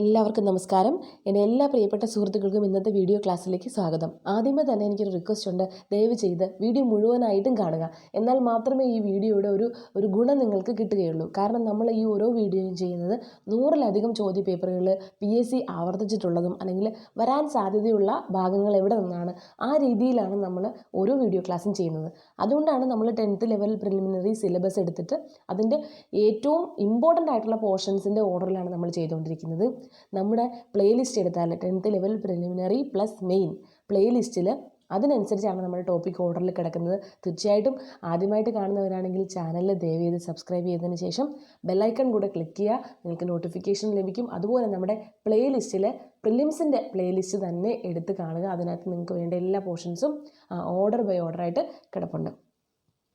എല്ലാവർക്കും നമസ്കാരം. എന്റെ എല്ലാ പ്രിയപ്പെട്ട സുഹൃത്തുക്കൾക്കും ഇന്നത്തെ വീഡിയോ ക്ലാസ്സിലേക്ക് സ്വാഗതം. ആദ്യമേ തന്നെ എനിക്കൊരു റിക്വസ്റ്റ് ഉണ്ട്. ദയവ് ചെയ്ത് വീഡിയോ മുഴുവനായിട്ടും കാണുക. എന്നാൽ മാത്രമേ ഈ വീഡിയോയുടെ ഒരു ഒരു ഗുണം നിങ്ങൾക്ക് കിട്ടുകയുള്ളൂ. കാരണം നമ്മൾ ഈ ഓരോ വീഡിയോയും ചെയ്യുന്നത് നൂറിലധികം ചോദ്യ പേപ്പറുകൾ പി എസ് സി ആവർത്തിച്ചിട്ടുള്ളതും അല്ലെങ്കിൽ വരാൻ സാധ്യതയുള്ള ഭാഗങ്ങൾ എവിടെ നിന്നാണ് ആ രീതിയിലാണ് നമ്മൾ ഓരോ വീഡിയോ ക്ലാസ്സും ചെയ്യുന്നത്. അതുകൊണ്ടാണ് നമ്മൾ ടെൻത്ത് ലെവൽ പ്രിലിമിനറി സിലബസ് എടുത്തിട്ട് അതിന്റെ ഏറ്റവും ഇമ്പോർട്ടന്റ് ആയിട്ടുള്ള പോർഷൻസിന്റെ ഓർഡറിലാണ് നമ്മൾ ചെയ്തുകൊണ്ടിരിക്കുന്നത്. നമ്മുടെ പ്ലേലിസ്റ്റ് എടുത്താൽ tenth level preliminary plus main പ്ലേലിസ്റ്റിൽ അതിനനുസരിച്ചാണ് നമ്മുടെ ടോപ്പിക് ഓർഡറിൽ കിടക്കുന്നത്. തീർച്ചയായിട്ടും ആദ്യമായിട്ട് കാണുന്നവരാണെങ്കിൽ ചാനലിൽ ദയവ് ചെയ്ത് സബ്സ്ക്രൈബ് ചെയ്തതിന് ശേഷം ബെല്ലൈക്കൺ കൂടെ ക്ലിക്ക് ചെയ്യുക. നിങ്ങൾക്ക് നോട്ടിഫിക്കേഷൻ ലഭിക്കും. അതുപോലെ നമ്മുടെ പ്ലേലിസ്റ്റിൽ പ്രിലിംസിന്റെ പ്ലേലിസ്റ്റ് തന്നെ എടുത്ത് കാണുക. അതിനകത്ത് നിങ്ങൾക്ക് വേണ്ട എല്ലാ പോർഷൻസും ഓർഡർ ബൈ ഓർഡറായിട്ട് കിടപ്പുണ്ട്.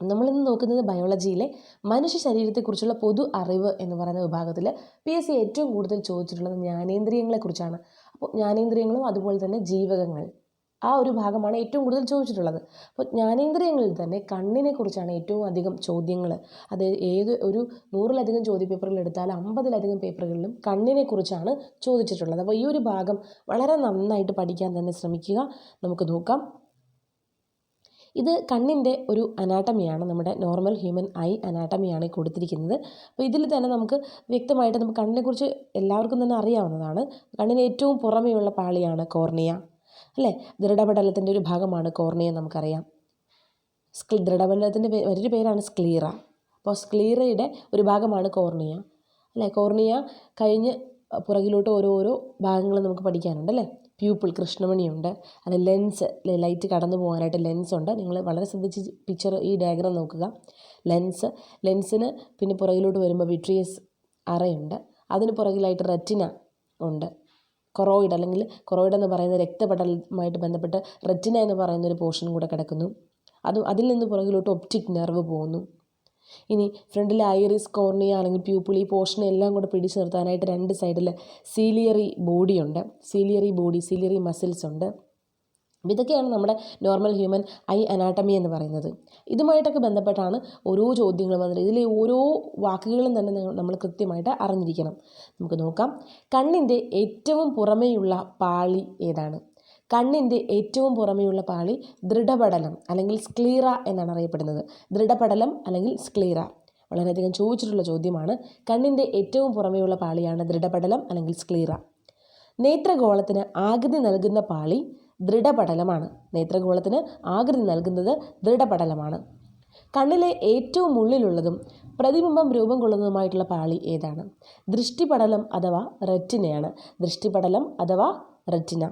നമ്മളിന്ന് നോക്കുന്നത് ബയോളജിയിലെ മനുഷ്യ ശരീരത്തെക്കുറിച്ചുള്ള പൊതു അറിവ് എന്ന് പറയുന്ന വിഭാഗത്തിൽ പി എസ് സി ഏറ്റവും കൂടുതൽ ചോദിച്ചിട്ടുള്ളത് ജ്ഞാനേന്ദ്രിയങ്ങളെക്കുറിച്ചാണ്. അപ്പോൾ ജ്ഞാനേന്ദ്രിയങ്ങളും അതുപോലെ തന്നെ ജീവകങ്ങൾ ആ ഒരു ഭാഗമാണ് ഏറ്റവും കൂടുതൽ ചോദിച്ചിട്ടുള്ളത്. അപ്പോൾ ജ്ഞാനേന്ദ്രിയങ്ങളിൽ തന്നെ കണ്ണിനെക്കുറിച്ചാണ് ഏറ്റവും അധികം ചോദ്യങ്ങൾ. അത് ഏത് ഒരു നൂറിലധികം ചോദ്യ പേപ്പറുകൾ എടുത്താൽ അമ്പതിലധികം പേപ്പറുകളിലും കണ്ണിനെക്കുറിച്ചാണ് ചോദിച്ചിട്ടുള്ളത്. അപ്പോൾ ഈ ഒരു ഭാഗം വളരെ നന്നായിട്ട് പഠിക്കാൻ തന്നെ ശ്രമിക്കുക. നമുക്ക് നോക്കാം. ഇത് കണ്ണിന്റെ ഒരു അനാട്ടമിയാണ് നമ്മുടെ നോർമൽ ഹ്യൂമൻ ഐ അനാട്ടമിയാണ് ഈ കൊടുത്തിരിക്കുന്നത്. അപ്പോൾ ഇതിൽ തന്നെ നമുക്ക് വ്യക്തമായിട്ട് നമുക്ക് കണ്ണിനെക്കുറിച്ച് എല്ലാവർക്കും തന്നെ അറിയാവുന്നതാണ്. കണ്ണിന് ഏറ്റവും പുറമെയുള്ള പാളിയാണ് കോർണിയ അല്ലേ? ദൃഢപടലത്തിന്റെ ഒരു ഭാഗമാണ് കോർണിയ നമുക്കറിയാം. സ്ക്ലി ദൃഢപടലത്തിന്റെ മറ്റൊരു പേരാണ് സ്ക്ലീറ. അപ്പോൾ സ്ക്ലീറയുടെ ഒരു ഭാഗമാണ് കോർണിയ അല്ലേ? കോർണിയ കഴിഞ്ഞ് പുറകിലോട്ട് ഓരോരോ ഭാഗങ്ങൾ നമുക്ക് പഠിക്കാനുണ്ട് അല്ലേ? പ്യൂപ്പിൾ കൃഷ്ണമണിയുണ്ട്. അത് ലെൻസ് ലൈറ്റ് കടന്നു പോകാനായിട്ട് ലെൻസ് ഉണ്ട്. നിങ്ങൾ വളരെ ശ്രദ്ധിച്ച് പിക്ചർ ഈ ഡയഗ്രാം നോക്കുക. ലെൻസ് ലെൻസിന് പിന്നെ പുറകിലോട്ട് വരുമ്പോൾ വിട്രിയസ് അറയുണ്ട്. അതിന് പുറകിലായിട്ട് റെറ്റിന ഉണ്ട്. കൊറോയിഡ് അല്ലെങ്കിൽ കൊറോയിഡ് എന്ന് പറയുന്ന രക്തപടലവുമായിട്ട് ബന്ധപ്പെട്ട് റെറ്റിന എന്ന് പറയുന്ന ഒരു പോർഷൻ കൂടെ കിടക്കുന്നു. അത് അതിൽ നിന്ന് പുറകിലോട്ട് ഒപ്റ്റിക് നെർവ് പോകുന്നു. ഇനി ഫ്രണ്ടിൽ ഐറിസ് കോർണിയ അല്ലെങ്കിൽ പ്യൂപ്പിൾ ഈ പോർഷൻ എല്ലാം കൂടെ പിടിച്ചു നിർത്താനായിട്ട് രണ്ട് സൈഡിൽ സീലിയറി ബോഡി ഉണ്ട്. സീലിയറി ബോഡി സീലിയറി മസിൽസ് ഉണ്ട്. ഇതൊക്കെയാണ് നമ്മുടെ നോർമൽ ഹ്യൂമൻ ഐ അനാട്ടമി എന്ന് പറയുന്നത്. ഇതുമായിട്ടൊക്കെ ബന്ധപ്പെട്ടാണ് ഓരോ ചോദ്യങ്ങളും വന്നത് ഇതിലെ ഓരോ വാക്കുകളും തന്നെ നമ്മൾ കൃത്യമായിട്ട് അറിഞ്ഞിരിക്കണം. നമുക്ക് നോക്കാം. കണ്ണിന്റെ ഏറ്റവും പുറമേയുള്ള പാളി ഏതാണ്? കണ്ണിന്റെ ഏറ്റവും പുറമെയുള്ള പാളി ദൃഢപടലം അല്ലെങ്കിൽ സ്ക്ലീറ എന്നാണ് അറിയപ്പെടുന്നത്. ദൃഢപടലം അല്ലെങ്കിൽ സ്ക്ലീറ വളരെയധികം ചോദിച്ചിട്ടുള്ള ചോദ്യമാണ്. കണ്ണിന്റെ ഏറ്റവും പുറമെയുള്ള പാളിയാണ് ദൃഢപടലം അല്ലെങ്കിൽ സ്ക്ലീറ നേത്രഗോളത്തിന് ആകൃതി നൽകുന്ന പാളി ദൃഢപടലമാണ്. നേത്രഗോളത്തിന് ആകൃതി നൽകുന്നത് ദൃഢപടലമാണ്. കണ്ണിലെ ഏറ്റവും ഉള്ളിലുള്ളതും പ്രതിബിംബം രൂപം കൊള്ളുന്നതുമായിട്ടുള്ള പാളി ഏതാണ്? ദൃഷ്ടിപടലം അഥവാ റെറ്റിനയാണ്. ദൃഷ്ടിപടലം അഥവാ റെറ്റിന.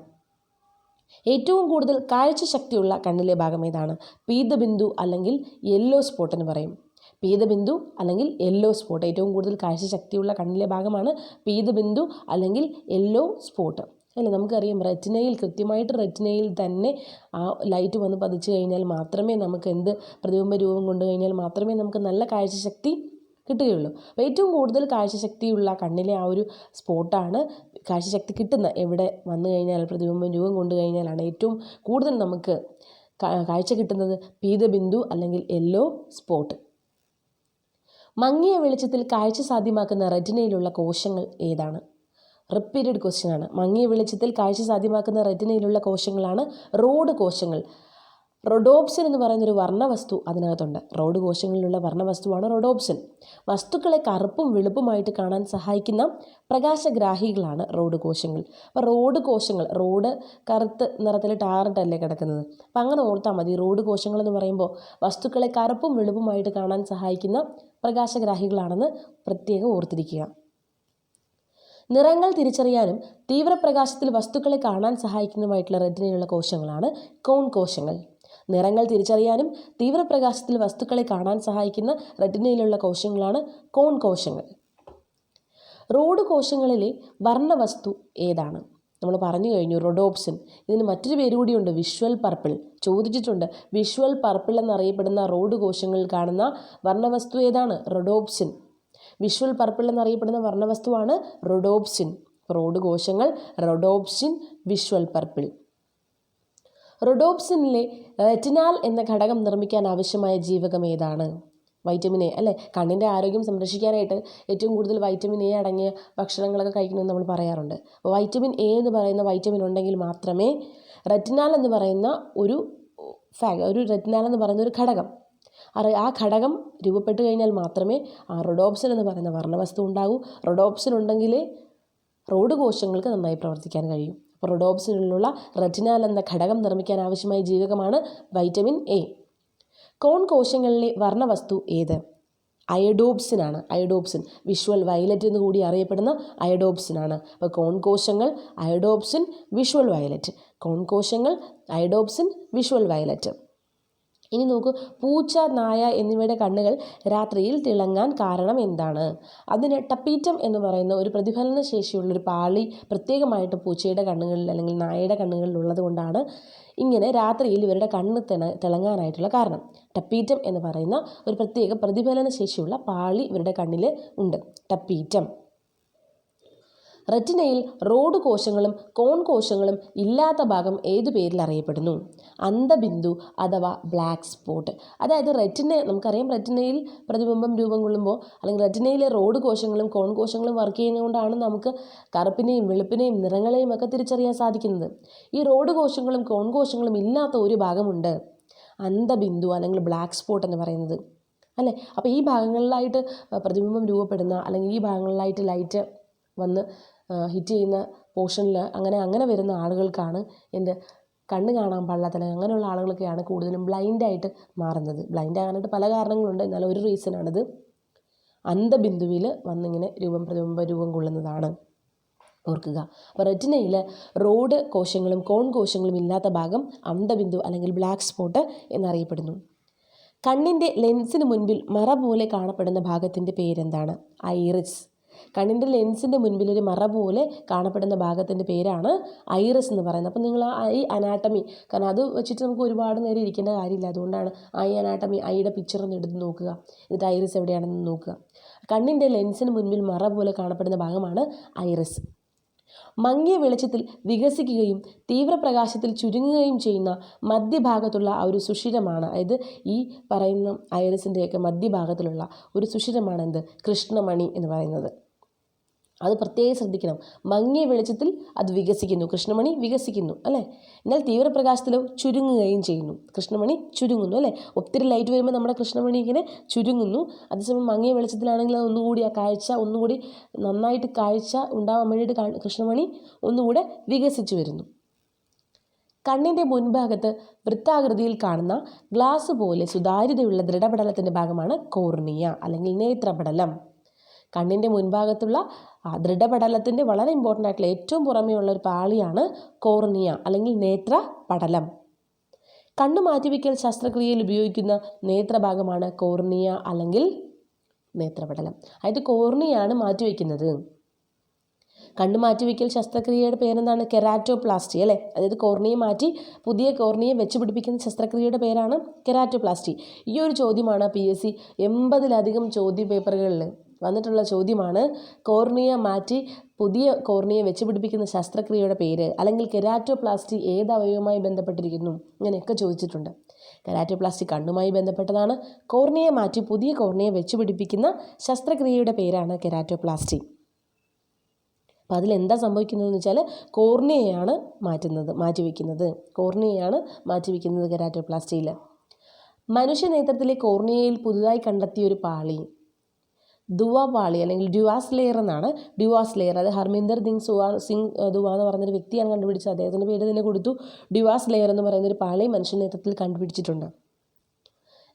ഏറ്റവും കൂടുതൽ കാഴ്ച ശക്തിയുള്ള കണ്ണിലെ ഭാഗം ഏതാണ്? പീതബിന്ദു അല്ലെങ്കിൽ യെല്ലോ സ്പോട്ട് എന്ന് പറയും. പീതബിന്ദു അല്ലെങ്കിൽ യെല്ലോ സ്പോട്ട് ഏറ്റവും കൂടുതൽ കാഴ്ച ശക്തിയുള്ള കണ്ണിലെ ഭാഗമാണ് പീതബിന്ദു അല്ലെങ്കിൽ യെല്ലോ സ്പോട്ട് അല്ലേ? നമുക്കറിയാം റെറ്റിനയിൽ കൃത്യമായിട്ട് റെറ്റിനയിൽ തന്നെ ആ ലൈറ്റ് വന്ന് പതിച്ചു കഴിഞ്ഞാൽ മാത്രമേ നമുക്ക് എന്ത് പ്രതിബിംബ രൂപം കൊണ്ടു കഴിഞ്ഞാൽ മാത്രമേ നമുക്ക് നല്ല കാഴ്ചശക്തി കിട്ടുകയുള്ളൂ. അപ്പോൾ ഏറ്റവും കൂടുതൽ കാഴ്ചശക്തിയുള്ള കണ്ണിലെ ആ ഒരു സ്പോട്ടാണ് കാഴ്ചശക്തി കിട്ടുന്ന എവിടെ വന്നു കഴിഞ്ഞാൽ പ്രതിബിംബം രൂപം കൊണ്ടു കഴിഞ്ഞാലാണ് ഏറ്റവും കൂടുതൽ നമുക്ക് കാഴ്ച കിട്ടുന്നത് പീതബിന്ദു അല്ലെങ്കിൽ യെല്ലോ സ്പോട്ട് മങ്ങിയ വെളിച്ചത്തിൽ കാഴ്ച സാധ്യമാക്കുന്ന റെറ്റിനയിലുള്ള കോശങ്ങൾ ഏതാണ്? റിപ്പീറ്റഡ് ക്വസ്റ്റ്യൻ ആണ്. മങ്ങിയ വെളിച്ചത്തിൽ കാഴ്ച സാധ്യമാക്കുന്ന റെറ്റിനയിലുള്ള കോശങ്ങളാണ് റോഡ് കോശങ്ങൾ. റൊഡോപ്സിൻ എന്ന് പറയുന്നൊരു വർണവസ്തു അതിനകത്തുണ്ട്. റോഡ് കോശങ്ങളിലുള്ള വർണവസ്തുവാണ് റൊഡോപ്സിൻ. വസ്തുക്കളെ കറുപ്പും വെളുപ്പുമായിട്ട് കാണാൻ സഹായിക്കുന്ന പ്രകാശഗ്രാഹികളാണ് റോഡ് കോശങ്ങൾ. അപ്പോൾ റോഡ് കോശങ്ങൾ റോഡ് കറുത്ത് നിറത്തിൽ ടാറിട്ടല്ലേ കിടക്കുന്നത്? അപ്പം അങ്ങനെ ഓർത്താൽ മതി. റോഡ് കോശങ്ങൾ എന്ന് പറയുമ്പോൾ വസ്തുക്കളെ കറുപ്പും വെളുപ്പുമായിട്ട് കാണാൻ സഹായിക്കുന്ന പ്രകാശഗ്രാഹികളാണെന്ന് പ്രത്യേകം ഓർത്തിരിക്കുക. നിറങ്ങൾ തിരിച്ചറിയാനും തീവ്രപ്രകാശത്തിൽ വസ്തുക്കളെ കാണാൻ സഹായിക്കുന്നതുമായിട്ടുള്ള റെറ്റിനയിലുള്ള കോശങ്ങളാണ് കോൺ കോശങ്ങൾ. നിറങ്ങൾ തിരിച്ചറിയാനും തീവ്രപ്രകാശത്തിൽ വസ്തുക്കളെ കാണാൻ സഹായിക്കുന്ന റെറ്റിനയിലുള്ള കോശങ്ങളാണ് കോൺ കോശങ്ങൾ. റോഡ് കോശങ്ങളിലെ വർണവസ്തു ഏതാണ്? നമ്മൾ പറഞ്ഞു കഴിഞ്ഞു റൊഡോപ്സിൻ. ഇതിന് മറ്റൊരു പേര് കൂടിയുണ്ട് വിഷ്വൽ പർപ്പിൾ. ചോദിച്ചിട്ടുണ്ട് വിഷ്വൽ പർപ്പിൾ എന്നറിയപ്പെടുന്ന റോഡ് കോശങ്ങളിൽ കാണുന്ന വർണവസ്തു ഏതാണ്? റൊഡോപ്സിൻ. വിഷ്വൽ പർപ്പിൾ എന്നറിയപ്പെടുന്ന വർണവസ്തുവാണ് റൊഡോപ്സിൻ. റോഡ് കോശങ്ങൾ റൊഡോപ്സിൻ വിഷ്വൽ പർപ്പിൾ. റൊഡോപ്സിനിലെ റെറ്റിനാൽ എന്ന ഘടകം നിർമ്മിക്കാൻ ആവശ്യമായ ജീവകം ഏതാണ്? വൈറ്റമിൻ എ അല്ലേ? കണ്ണിന്റെ ആരോഗ്യം സംരക്ഷിക്കാനായിട്ട് ഏറ്റവും കൂടുതൽ വൈറ്റമിൻ എ അടങ്ങിയ ഭക്ഷണങ്ങളൊക്കെ കഴിക്കണമെന്ന് നമ്മൾ പറയാറുണ്ട്. അപ്പോൾ വൈറ്റമിൻ എ എന്ന് പറയുന്ന വൈറ്റമിൻ ഉണ്ടെങ്കിൽ മാത്രമേ റെറ്റിനാൽ എന്ന് പറയുന്ന ഒരു ഫാ ഒരു റെറ്റിനാൽ എന്ന് പറയുന്ന ഒരു ഘടകം. ആ ഘടകം രൂപപ്പെട്ട് കഴിഞ്ഞാൽ മാത്രമേ ആ റൊഡോപ്സിൻ എന്ന് പറയുന്ന വർണവസ്തു ഉണ്ടാകൂ. റൊഡോപ്സിൻ ഉണ്ടെങ്കിലേ റോഡ് കോശങ്ങൾക്ക് നന്നായി പ്രവർത്തിക്കാൻ കഴിയും. റൊഡോപ്സിനുള്ള റെറ്റിനാൽ എന്ന ഘടകം നിർമ്മിക്കാൻ ആവശ്യമായ ജീവകമാണ് വൈറ്റമിൻ എ. കോൺ കോശങ്ങളിലെ വർണവസ്തു ഏത്? അയഡോപ്സിനാണ്. അയഡോപ്സിൻ വിഷ്വൽ വയലറ്റ് എന്ന് കൂടി അറിയപ്പെടുന്ന അയഡോപ്സിനാണ്. അപ്പോൾ കോൺ കോശങ്ങൾ അയഡോപ്സിൻ വിഷ്വൽ വയലറ്റ്. കോൺ കോശങ്ങൾ അയഡോപ്സിൻ വിഷ്വൽ വയലറ്റ്. ഇനി നോക്കൂ പൂച്ച നായ എന്നിവയുടെ കണ്ണുകൾ രാത്രിയിൽ തിളങ്ങാൻ കാരണം എന്താണ്? അതിന് ടപ്പീറ്റം എന്ന് പറയുന്ന ഒരു പ്രതിഫലന ശേഷിയുള്ള ഒരു പാളി പ്രത്യേകമായിട്ട് പൂച്ചയുടെ കണ്ണുകളിൽ അല്ലെങ്കിൽ നായയുടെ കണ്ണുകളിൽ ഉള്ളത് കൊണ്ടാണ് ഇങ്ങനെ രാത്രിയിൽ ഇവരുടെ കണ്ണ് തിണ തിളങ്ങാനായിട്ടുള്ള കാരണം. ടപ്പീറ്റം എന്ന് പറയുന്ന ഒരു പ്രത്യേക പ്രതിഫലന ശേഷിയുള്ള പാളി ഇവരുടെ കണ്ണിൽ ഉണ്ട്. ടപ്പീറ്റം. റെറ്റിനയിൽ റോഡ് കോശങ്ങളും കോൺ കോശങ്ങളും ഇല്ലാത്ത ഭാഗം ഏതു പേരിൽ അറിയപ്പെടുന്നു? അന്തബിന്ദു അഥവാ ബ്ലാക്ക് സ്പോട്ട് അതായത് റെറ്റിന നമുക്കറിയാം റെറ്റിനയിൽ പ്രതിബിംബം രൂപം കൊള്ളുമ്പോൾ അല്ലെങ്കിൽ റെറ്റിനയിലെ റോഡ് കോശങ്ങളും കോൺ കോശങ്ങളും വർക്ക് ചെയ്യുന്നതുകൊണ്ടാണ് നമുക്ക് കറുപ്പിനെയും വെളുപ്പിനെയും നിറങ്ങളെയും ഒക്കെ തിരിച്ചറിയാൻ സാധിക്കുന്നത്. ഈ റോഡ് കോശങ്ങളും കോൺ കോശങ്ങളും ഇല്ലാത്ത ഒരു ഭാഗമുണ്ട്. അന്തബിന്ദു അല്ലെങ്കിൽ ബ്ലാക്ക് സ്പോട്ട് എന്ന് പറയുന്നത്. അല്ലേ? അപ്പോൾ ഈ ഭാഗങ്ങളിലായിട്ട് പ്രതിബിംബം രൂപപ്പെടുന്ന അല്ലെങ്കിൽ ഈ ഭാഗങ്ങളിലായിട്ട് ലൈറ്റ് വന്ന് ഹിറ്റ് ചെയ്യുന്ന പോർഷനിൽ അങ്ങനെ അങ്ങനെ വരുന്ന ആളുകൾക്കാണ് എന്റെ കണ്ണ് കാണാൻ പാടില്ലാത്ത അല്ലെങ്കിൽ അങ്ങനെയുള്ള ആളുകളൊക്കെയാണ് കൂടുതലും ബ്ലൈൻഡായിട്ട് മാറുന്നത്. ബ്ലൈൻഡ് ആകാനായിട്ട് പല കാരണങ്ങളുണ്ട്. എന്നാലും ഒരു റീസണാണിത് അന്ധബിന്ദുവിൽ വന്നിങ്ങനെ രൂപം പ്രതിബിംബ രൂപം കൊള്ളുന്നതാണ്. ഓർക്കുക. അപ്പോൾ റെറ്റിനയിൽ റോഡ് കോശങ്ങളും കോൺ കോശങ്ങളും ഇല്ലാത്ത ഭാഗം അന്ധബിന്ദു അല്ലെങ്കിൽ ബ്ലാക്ക് സ്പോട്ട് എന്നറിയപ്പെടുന്നു. കണ്ണിന്റെ ലെൻസിന് മുൻപിൽ മറ പോലെ കാണപ്പെടുന്ന ഭാഗത്തിന്റെ പേരെന്താണ്? ഐറിസ് കണ്ണിന്റെ ലെൻസിന്റെ മുൻപിൽ ഒരു മറ പോലെ കാണപ്പെടുന്ന ഭാഗത്തിന്റെ പേരാണ് ഐറസ് എന്ന് പറയുന്നത്. അപ്പോൾ നിങ്ങൾ ആ ഐ അനാട്ടമി കാരണം അത് വെച്ചിട്ട് നമുക്ക് ഒരുപാട് നേരം ഇരിക്കേണ്ട കാര്യമില്ല. അതുകൊണ്ടാണ് ഐ അനാട്ടമി ഐയുടെ പിക്ചർ ഒന്ന് എടുത്ത് നോക്കുക. എന്നിട്ട് ഐറസ് എവിടെയാണെന്ന് നോക്കുക. കണ്ണിന്റെ ലെൻസിന് മുൻപിൽ മറ പോലെ കാണപ്പെടുന്ന ഭാഗമാണ് ഐറസ്. മങ്ങിയ വെളിച്ചത്തിൽ വികസിക്കുകയും തീവ്രപ്രകാശത്തിൽ ചുരുങ്ങുകയും ചെയ്യുന്ന മധ്യഭാഗത്തുള്ള ഒരു സുഷിരമാണ്. അതായത് ഈ പറയുന്ന ഐറസിന്റെയൊക്കെ മധ്യഭാഗത്തിലുള്ള ഒരു സുഷിരമാണ് എന്ത് കൃഷ്ണമണി എന്ന് പറയുന്നത്. അത് പ്രത്യേകം ശ്രദ്ധിക്കണം. മങ്ങിയ വെളിച്ചത്തിൽ അത് വികസിക്കുന്നു. കൃഷ്ണമണി വികസിക്കുന്നു അല്ലേ? എന്നാൽ തീവ്രപ്രകാശത്തിലോ ചുരുങ്ങുകയും ചെയ്യുന്നു. കൃഷ്ണമണി ചുരുങ്ങുന്നു അല്ലേ? ഒത്തിരി ലൈറ്റ് വരുമ്പോൾ നമ്മുടെ കൃഷ്ണമണി ഇങ്ങനെ ചുരുങ്ങുന്നു. അതേസമയം മങ്ങിയ വെളിച്ചത്തിലാണെങ്കിൽ അത് ഒന്നുകൂടി ആ കാഴ്ച ഒന്നുകൂടി നന്നായിട്ട് കാഴ്ച ഉണ്ടാവാൻ വേണ്ടിയിട്ട് കൃഷ്ണമണി ഒന്നുകൂടെ വികസിച്ചു വരുന്നു. കണ്ണിന്റെ മുൻഭാഗത്ത് വൃത്താകൃതിയിൽ കാണുന്ന ഗ്ലാസ് പോലെ സുതാര്യതയുള്ള ദൃഢപടലത്തിന്റെ ഭാഗമാണ് കോർണിയ അല്ലെങ്കിൽ നേത്രപടലം. കണ്ണിന്റെ മുൻഭാഗത്തുള്ള ദൃഢപടലത്തിന്റെ വളരെ ഇമ്പോർട്ടന്റ് ആയിട്ടുള്ള ഏറ്റവും പുറമെയുള്ള ഒരു പാളിയാണ് കോർണിയ അല്ലെങ്കിൽ നേത്ര പടലം കണ്ണു മാറ്റിവെക്കൽ ശസ്ത്രക്രിയയിൽ ഉപയോഗിക്കുന്ന നേത്രഭാഗമാണ് കോർണിയ അല്ലെങ്കിൽ നേത്രപടലം. അതായത് കോർണിയാണ് മാറ്റിവെക്കുന്നത്. കണ്ണു മാറ്റിവെക്കൽ ശസ്ത്രക്രിയയുടെ പേരെന്താണ്? കെരാറ്റോപ്ലാസ്റ്റി അല്ലേ? അതായത് കോർണിയെ മാറ്റി പുതിയ കോർണിയെ വെച്ച് പിടിപ്പിക്കുന്ന ശസ്ത്രക്രിയയുടെ പേരാണ് കെരാറ്റോപ്ലാസ്റ്റി. ഈ ഒരു ചോദ്യമാണ് പി എസ് സി എൺപതിലധികം ചോദ്യ പേപ്പറുകളിൽ വന്നിട്ടുള്ള ചോദ്യമാണ്. കോർണിയ മാറ്റി പുതിയ കോർണിയ വെച്ച് പിടിപ്പിക്കുന്ന ശസ്ത്രക്രിയയുടെ പേര് അല്ലെങ്കിൽ കെരാറ്റോപ്ലാസ്റ്റി ഏത് അവയവവുമായി ബന്ധപ്പെട്ടിരിക്കുന്നു? ഇങ്ങനെയൊക്കെ ചോദിച്ചിട്ടുണ്ട്. കെരാറ്റോപ്ലാസ്റ്റി കണ്ണുമായി ബന്ധപ്പെട്ടതാണ്. കോർണിയ മാറ്റി പുതിയ കോർണിയ വെച്ച് പിടിപ്പിക്കുന്ന ശസ്ത്രക്രിയയുടെ പേരാണ് കെരാറ്റോപ്ലാസ്റ്റി. അപ്പോൾ അതിലെന്താ സംഭവിക്കുന്നതെന്ന് വെച്ചാൽ കോർണിയയാണ് മാറ്റുന്നത് മാറ്റിവെക്കുന്നത്. കോർണിയയാണ് മാറ്റിവെക്കുന്നത് കെരാറ്റോപ്ലാസ്റ്റിയിൽ. മനുഷ്യ നേത്രത്തിലെ കോർണിയയിൽ പുതുതായി കണ്ടെത്തിയ ഒരു പാളി. ദുവ പാളി അല്ലെങ്കിൽ ഡ്യുവാസ് ലെയർ എന്നാണ്. ഡ്യുവാസ് ലെയർ. അത് ഹർമീന്ദർ സിംഗ് സുവാ സിംഗ് ദുവ എന്ന് പറയുന്നൊരു വ്യക്തിയാണ് കണ്ടുപിടിച്ചത്. അദ്ദേഹത്തിന്റെ പേര് തന്നെ കൊടുത്തു. ഡ്യുവാസ് ലെയർ എന്ന് പറയുന്ന ഒരു പാളി മനുഷ്യ നേതൃത്വത്തിൽ കണ്ടുപിടിച്ചിട്ടുണ്ട്.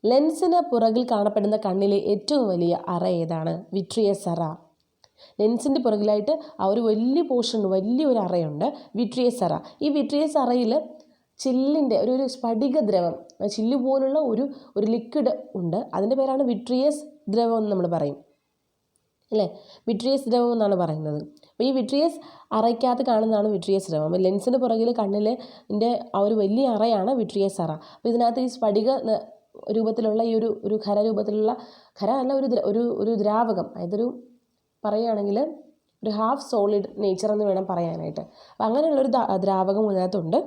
ലെൻസിന് പുറകിൽ കാണപ്പെടുന്ന കണ്ണിലെ ഏറ്റവും വലിയ അറ ഏതാണ്? വിട്രിയസ് അറ. ലെൻസിന്റെ പുറകിലായിട്ട് ആ ഒരു വലിയ പോർഷൻ വലിയൊരു അറയുണ്ട്. വിട്രിയസ് അറ. ഈ വിട്രിയസ് അറയിൽ ചില്ലിന്റെ ഒരു ഒരു സ്ഫടിക ദ്രവം ചില്ല് പോലുള്ള ഒരു ഒരു ലിക്വിഡ് ഉണ്ട്. അതിന്റെ പേരാണ് വിട്രിയസ് ദ്രവം എന്ന് നമ്മൾ പറയും. അല്ലേ? വിട്രിയസ് ദ്രവം എന്നാണ് പറയുന്നത്. അപ്പോൾ ഈ വിട്രിയസ് അറയ്ക്കകത്ത് കാണുന്നതാണ് വിട്രിയസ് ദ്രവം അപ്പോൾ ലെൻസിന്റെ പുറകിൽ കണ്ണിൽ ഇതിന്റെ ആ ഒരു വലിയ അറയാണ് വിട്രിയസ് അറ അപ്പോൾ ഇതിനകത്ത് ഈ സ്ഫടിക രൂപത്തിലുള്ള ഈ ഒരു ഒരു ഖര രൂപത്തിലുള്ള ഖര അല്ല ഒരു ഒരു ഒരു ദ്രാവകം. അതൊരു പറയുകയാണെങ്കിൽ ഒരു ഹാഫ് സോളിഡ് നേച്ചർ എന്ന് വേണം പറയാനായിട്ട്. അപ്പോൾ അങ്ങനെയുള്ളൊരു ദ്രാവകം ഇതിനകത്തുണ്ട്.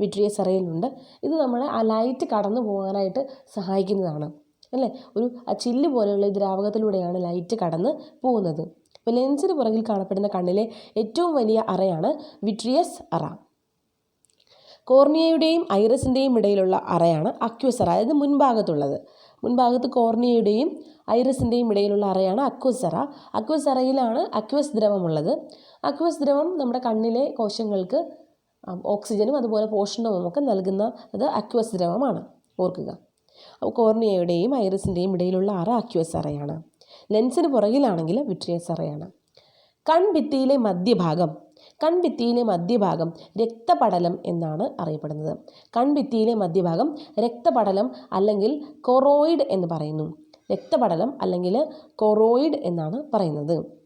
വിട്രിയസ് അറയിലുണ്ട് ഇത് നമ്മളെ ആ ലൈറ്റ് കടന്നു പോകാനായിട്ട് സഹായിക്കുന്നതാണ്. അല്ലേ? ഒരു ആ ചില്ല് പോലെയുള്ള ദ്രാവകത്തിലൂടെയാണ് ലൈറ്റ് കടന്ന് പോകുന്നത്. അപ്പോൾ ലെൻസിന് പുറകിൽ കാണപ്പെടുന്ന കണ്ണിലെ ഏറ്റവും വലിയ അറയാണ് വിട്രിയസ് അറ. കോർണിയയുടെയും ഐറസിന്റെയും ഇടയിലുള്ള അറയാണ് അക്വസ് അറ. അതായത് മുൻഭാഗത്തുള്ളത്. മുൻഭാഗത്ത് കോർണിയയുടെയും ഐറസിന്റെയും ഇടയിലുള്ള അറയാണ് അക്വസ് അറ. അക്വസ് ദ്രവമുള്ളത്. അക്വസ് ദ്രവം നമ്മുടെ കണ്ണിലെ കോശങ്ങൾക്ക് ഓക്സിജനും അതുപോലെ പോഷണവും ഒക്കെ നൽകുന്ന അത് അക്വസ് ദ്രവമാണ്. ഓർക്കുക. കോർണിയയുടെയും ഐറിസിന്റെയും ഇടയിലുള്ള അറ ആക്യുവസ് അറയാണ്. ലെൻസിന് പുറകിലാണെങ്കിൽ വിട്രിയസ് അറയാണ്. കൺഭിത്തിയിലെ മധ്യഭാഗം കൺഭിത്തിയിലെ മധ്യഭാഗം രക്തപടലം എന്നാണ് അറിയപ്പെടുന്നത്. കൺഭിത്തിയിലെ മധ്യഭാഗം രക്തപടലം അല്ലെങ്കിൽ കൊറോയിഡ് എന്ന് പറയുന്നു. രക്തപടലം അല്ലെങ്കിൽ കൊറോയിഡ് എന്നാണ് പറയുന്നത്.